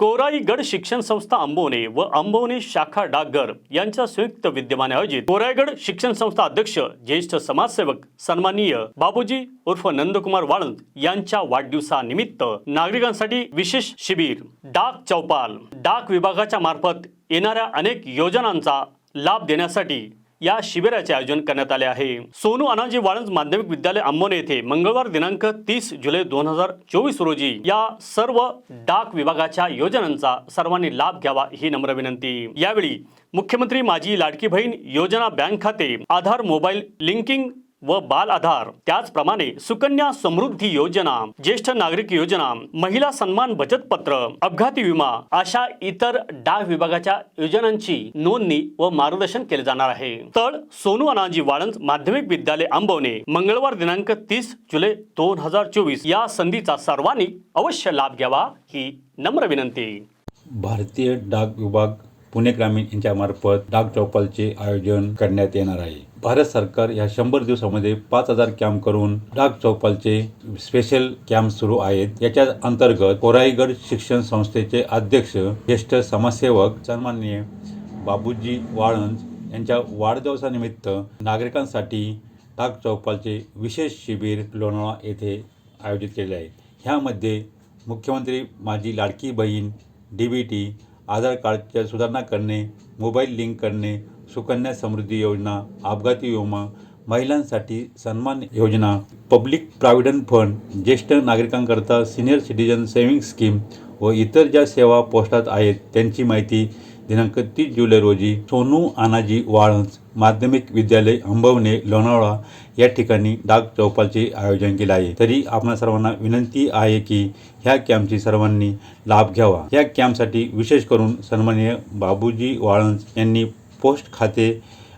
कोराईगड शिक्षण संस्था अंबोने व आंबवणे शाखा डाकघर यांच्या संयुक्त विद्यमाने आयोजित कोरायगड शिक्षण संस्था अध्यक्ष ज्येष्ठ समाजसेवक सन्माननीय बाबूजी उर्फ नंदकुमार वाळंद यांच्या वाढदिवसानिमित्त नागरिकांसाठी विशेष शिबिर डाक चौपाल डाक विभागाच्या मार्फत येणाऱ्या अनेक योजनांचा लाभ देण्यासाठी या शिबिराचे आयोजन करण्यात आले आहे. सोनू अनाजी वाळंज माध्यमिक विद्यालय अंबोने येथे मंगळवार दिनांक तीस जुलै दोन हजार चोवीस रोजी या सर्व डाक विभागाच्या योजनांचा सर्वांनी लाभ घ्यावा ही नम्र विनंती. यावेळी मुख्यमंत्री माझी लाडकी बहीण योजना बँक खाते आधार मोबाईल लिंकिंग व बाल आधार त्याचप्रमाणे सुकन्या समृद्धी योजना ज्येष्ठ नागरिक योजना महिला सन्मान बचत पत्र अपघाती विमा अशा इतर डाक विभागाच्या योजनांची नोंदणी व मार्गदर्शन केले जाणार आहे. तर सोनू अनाजी वाळंज माध्यमिक विद्यालय आंबवणे मंगळवार दिनांक तीस जुलै दोन हजार चोवीस. या संधीचा सर्वांनी अवश्य लाभ घ्यावा ही नम्र विनंती. भारतीय डाक विभाग पुणे ग्रामीण यांच्यामार्फत डाक चौपालचे आयोजन करण्यात येणार आहे. भारत सरकार या शंभर दिवसामध्ये पाच हजार कॅम्प करून डाक चौपालचे स्पेशल कॅम्प सुरू आहेत. याच्या अंतर्गत कोराईगड शिक्षण संस्थेचे अध्यक्ष ज्येष्ठ समाजसेवक सन्माननीय बाबूजी वाळंज यांच्या वाढदिवसानिमित्त नागरिकांसाठी डाक चौपालचे विशेष शिबिर लोणावळा येथे आयोजित केले आहे. ह्यामध्ये मुख्यमंत्री माझी लाडकी बहीण डी बी टी आधार कार्डच्या सुधारणा करणे मोबाईल लिंक करणे सुकन्या समृद्धी योजना अपघाती विमा महिलांसाठी सन्मान योजना पब्लिक प्रॉव्हिडंट फंड ज्येष्ठ नागरिकांकरता सिनियर सिटीजन सेव्हिंग स्कीम व इतर ज्या सेवा पोस्टात आहेत त्यांची माहिती दिनांक तीस जुलै रोजी सोनू आनाजी वाळंज माध्यमिक विद्यालय अंबवणे लोणावळा या ठिकाणी डाक चौपालचे आयोजन केले आहे. तरी आपणा सर्वांना विनंती आहे की ह्या कॅम्पची सर्वांनी लाभ घ्यावा. या कॅम्पसाठी विशेष करून सन्माननीय बाबूजी वाळंज यांनी पोस्ट खाते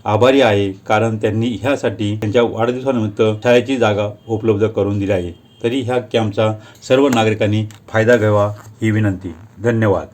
आभारी आहे कारण त्यांनी ह्यासाठी त्यांच्या वाढदिवसानिमित्त शाळेची जागा उपलब्ध करून दिली आहे. तरी ह्या कॅम्पचा सर्व नागरिकांनी फायदा घ्यावा ही विनंती. धन्यवाद.